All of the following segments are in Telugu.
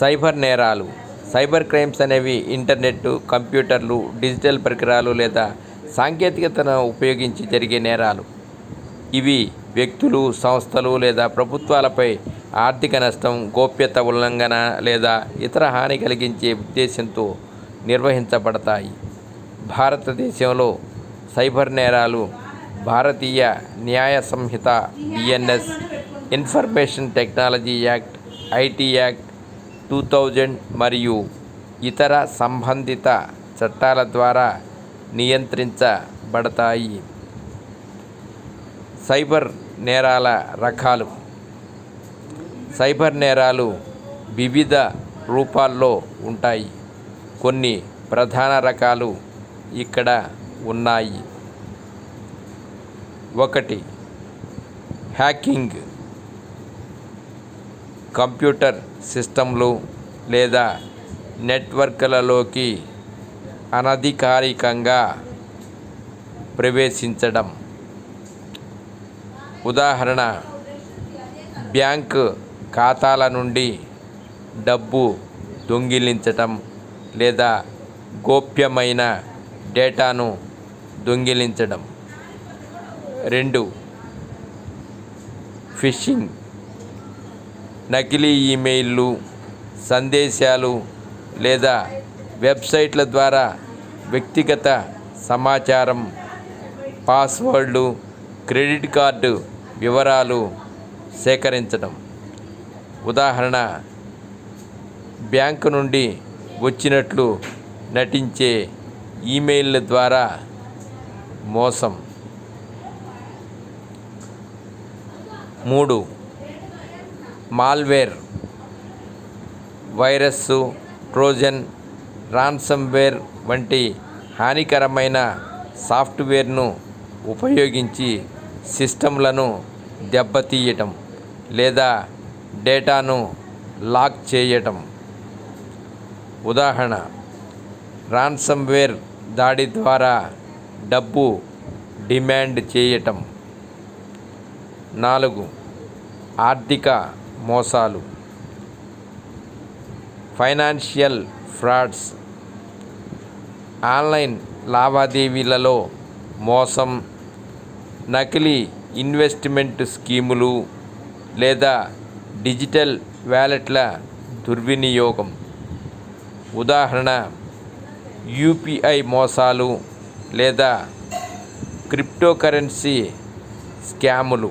సైబర్ నేరాలు సైబర్ క్రైమ్స్ అనేవి ఇంటర్నెట్ కంప్యూటర్లు డిజిటల్ పరికరాలు లేదా సాంకేతికతను ఉపయోగించి జరిగే నేరాలు. ఇవి వ్యక్తులు సంస్థలు లేదా ప్రభుత్వాలపై ఆర్థిక నష్టం గోప్యత ఉల్లంఘన లేదా ఇతర హాని కలిగించే ఉద్దేశంతో నిర్వహించబడతాయి. భారతదేశంలో సైబర్ నేరాలు Bharatiya Nyaya Sanhita BNS information technology act IT act two thousand మరియు ఇతర సంబంధిత చట్టాల ద్వారా నియంత్రించబడతాయి. సైబర్ నేరాల రకాలు. సైబర్ నేరాలు వివిధ రూపాల్లో ఉంటాయి. కొన్ని ప్రధాన రకాలు ఇక్కడ ఉన్నాయి. ఒకటి హ్యాకింగ్. కంప్యూటర్ సిస్టంలు లేదా నెట్వర్క్లలోకి అనధికారికంగా ప్రవేశించడం. ఉదాహరణ బ్యాంక్ ఖాతాల నుండి డబ్బు దొంగిలించటం లేదా గోప్యమైన డేటాను దొంగిలించడం రెండు ఫిషింగ్ నకిలీ ఈమెయిల్లు సందేశాలు లేదా వెబ్సైట్ల ద్వారా వ్యక్తిగత సమాచారం పాస్వర్డ్లు క్రెడిట్ కార్డు వివరాలు సేకరించడం. ఉదాహరణ బ్యాంకు నుండి వచ్చినట్లు నటించే ఈమెయిల్ల ద్వారా మోసం. మూడు మాల్వేర్ వైరస్సు ట్రోజన్ రాన్సమ్వేర్ వంటి హానికరమైన సాఫ్ట్వేర్ను ఉపయోగించి సిస్టంలను దెబ్బతీయటం లేదా డేటాను లాక్ చేయటం. ఉదాహరణ రాన్సమ్వేర్ దాడి ద్వారా డబ్బు డిమాండ్ చేయటం. నాలుగు ఆర్థిక మోసాలు. Financial frauds. ఆన్లైన్ లావాదేవీలలో మోసం నకిలీ ఇన్వెస్ట్మెంట్ స్కీములు లేదా డిజిటల్ వ్యాలెట్ల దుర్వినియోగం. ఉదాహరణ యూపీఐ మోసాలు లేదా క్రిప్టోకరెన్సీ స్కాములు.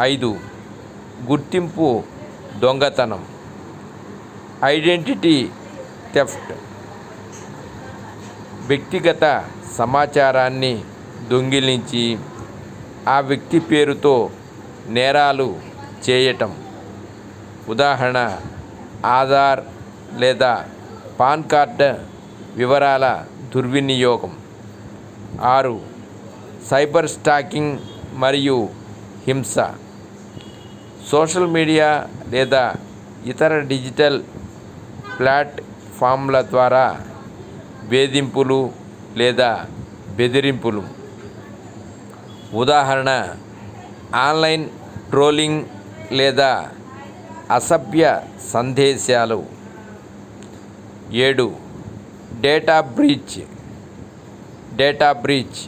ఐదు గుర్తింపు దొంగతనం ఐడెంటిటీ థెఫ్ట్ వ్యక్తిగత సమాచారాన్ని దొంగిలించి ఆ వ్యక్తి పేరుతో నేరాలు చేయటం. ఉదాహరణ ఆధార్ లేదా పాన్ కార్డ్ వివరాల దుర్వినియోగం. ఆరు సైబర్ స్టాకింగ్ మరియు హింస. సోషల్ మీడియా లేదా ఇతర డిజిటల్ ప్లాట్ఫామ్ల ద్వారా వేధింపులు లేదా బెదిరింపులు. ఉదాహరణ ఆన్లైన్ ట్రోలింగ్ లేదా అసభ్య సందేశాలు. ఏడు డేటా బ్రీచ్. డేటా బ్రీచ్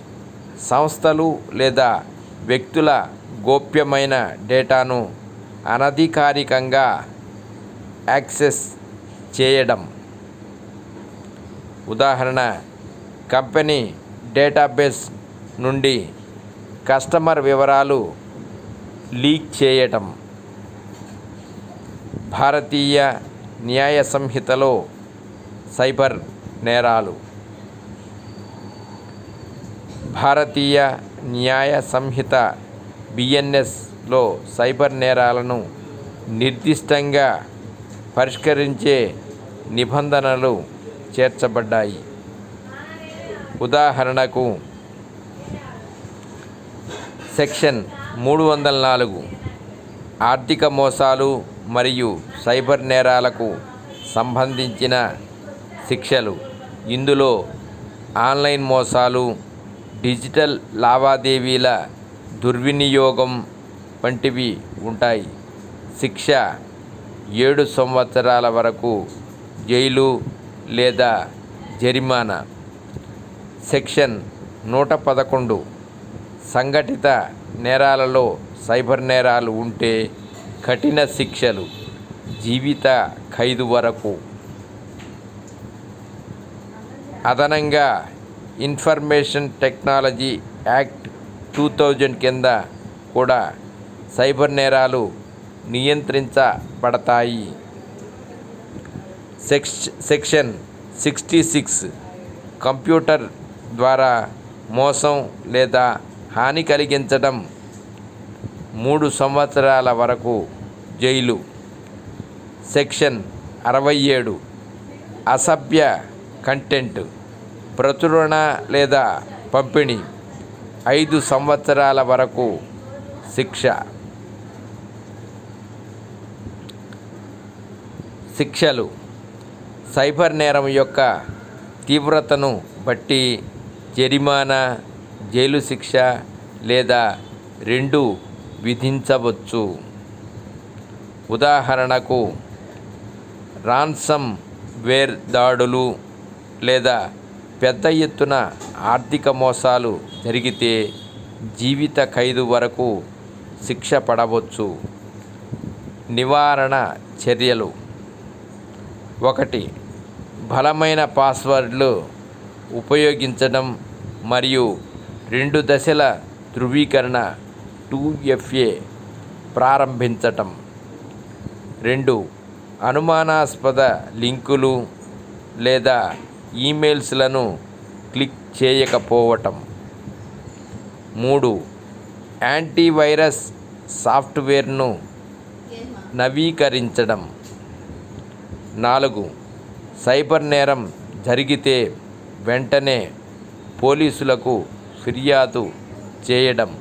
సంస్థలు లేదా వ్యక్తుల గోప్యమైన డేటాను అనధికారికంగా యాక్సెస్ చేయడం. ఉదాహరణ కంపెనీ డేటాబేస్ నుండి కస్టమర్ వివరాలు లీక్ చేయటం. భారతీయ న్యాయ సంహితలో సైబర్ నేరాలు. భారతీయ న్యాయ సంహిత బిఎన్ఎస్ లో సైబర్ నేరాలను నిర్దిష్టంగా పరిష్కరించే నిబంధనలు చేర్చబడ్డాయి. ఉదాహరణకు సెక్షన్ మూడు వందల నాలుగు ఆర్థిక మోసాలు మరియు సైబర్ నేరాలకు సంబంధించిన శిక్షలు. ఇందులో ఆన్లైన్ మోసాలు డిజిటల్ లావాదేవీల దుర్వినియోగం వంటివి ఉంటాయి. శిక్ష ఏడు సంవత్సరాల వరకు జైలు లేదా జరిమానా. సెక్షన్ నూట పదకొండు. సంఘటిత నేరాలలో సైబర్ నేరాలు ఉంటే కఠిన శిక్షలు జీవిత ఖైదు వరకు. అదనంగా information technology act two thousand కింద కూడా సైబర్ నేరాలు నియంత్రించబడతాయి. Section section sixty six computer ద్వారా మోసం లేదా హాని కలిగించడం మూడు సంవత్సరాల వరకు జైలు. సెక్షన్ అరవై ఏడు అసభ్య కంటెంట్ ప్రచురణ లేదా పంపిణీ ఐదు సంవత్సరాల వరకు శిక్ష. శిక్షలు. సైబర్ నేరం యొక్క తీవ్రతను బట్టి జరిమానా జైలు శిక్ష లేదా రెండు విధించవచ్చు. ఉదాహరణకు రాన్సమ్ వేర్ దాడులు లేదా పెద్ద ఎత్తున ఆర్థిక మోసాలు జరిగితే జీవిత ఖైదు వరకు శిక్ష పడవచ్చు. నివారణ చర్యలు. ఒకటి బలమైన పాస్వర్డ్లు ఉపయోగించడం మరియు రెండు దశల ధృవీకరణ టూ ఎఫ్ఏ ప్రారంభించటం. రెండు అనుమానాస్పద లింకులు లేదా ఈమెయిల్స్లను క్లిక్ చేయకపోవటం. మూడు యాంటీవైరస్ సాఫ్ట్వేర్ను నవీకరించడం. నాలుగు. సైబర్ నేరం జరిగితే వెంటనే పోలీసులకు ఫిర్యాదు చేయడం.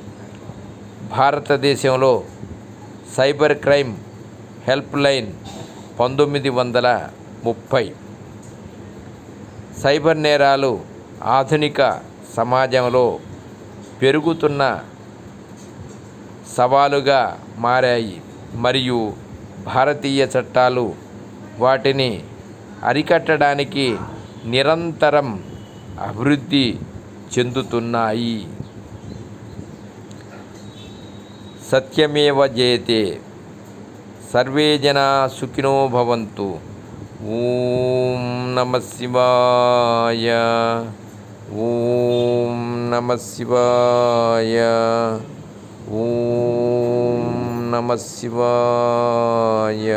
భారతదేశంలో సైబర్ క్రైమ్ హెల్ప్ లైన్ పంతొమ్మిది వందల ముప్పై. సైబర్ నేరాలు ఆధునిక సమాజంలో పెరుగుతున్న సవాలుగా మారాయి. మరియు భారతీయ చట్టాలు వాటిని అరికట్టడానికి నిరంతరం అభివృద్ధి చెందుతున్నాయి. సత్యమేవ జయతే. సర్వే జనా సుఖినో భవంతు. ఓం నమ శివాయ. ఓం నమ శివాయ. ఓం నమ శివాయ.